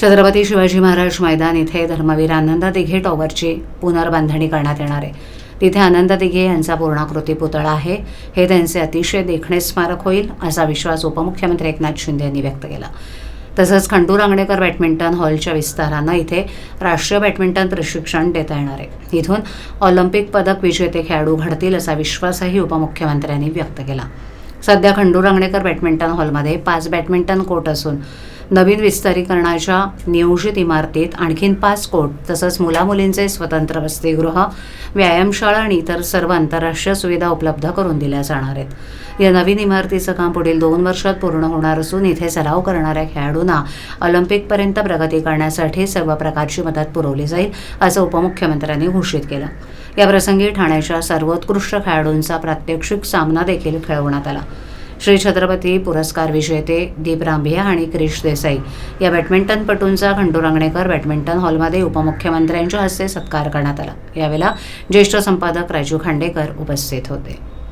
छत्रपती शिवाजी महाराज मैदान इथे धर्मवीर आनंद दिघे टॉवरची पुनर्बांधणी करण्यात येणार आहे. तिथे आनंद दिघे यांचा पूर्णाकृती पुतळा आहे. हे त्यांचे अतिशय देखणे स्मारक होईल असा विश्वास उपमुख्यमंत्री एकनाथ शिंदे यांनी व्यक्त केला. तसंच खंडू रांगणेकर बॅडमिंटन हॉलच्या विस्तारानं इथे राष्ट्रीय बॅडमिंटन प्रशिक्षण देता येणार आहे. इथून ऑलिम्पिक पदक विजेते खेळाडू घडतील असा विश्वासही उपमुख्यमंत्र्यांनी व्यक्त केला. सध्या खंडू रांगणेकर बॅडमिंटन हॉलमध्ये पाच बॅडमिंटन कोर्ट असून नवीन विस्तारीकरणाच्या नियोजित इमारतीत आणखीन पाच कोट तसंच मुलामुलींचे स्वतंत्र वसतिगृह व्यायामशाळा आणि इतर सर्व आंतरराष्ट्रीय सुविधा उपलब्ध करून दिल्या जाणार आहेत. या नवीन इमारतीचं काम पुढील दोन वर्षात पूर्ण होणार असून इथे सराव करणाऱ्या खेळाडूंना ऑलिम्पिकपर्यंत प्रगती करण्यासाठी सर्व प्रकारची मदत पुरवली जाईल असं उपमुख्यमंत्र्यांनी घोषित केलं. याप्रसंगी ठाण्याच्या सर्वोत्कृष्ट खेळाडूंचा प्रात्यक्षिक सामना देखील खेळवण्यात आला. श्री छत्रपती पुरस्कार विजेते दीप रांभिया आणि क्रिश देसाई. या बॅडमिंटनपटूंचा खंडू रांगणेकर बॅडमिंटन हॉलमध्ये उपमुख्यमंत्र्यांच्या हस्ते सत्कार करण्यात आला. यावेळेला ज्येष्ठ संपादक राजू खांडेकर उपस्थित होते.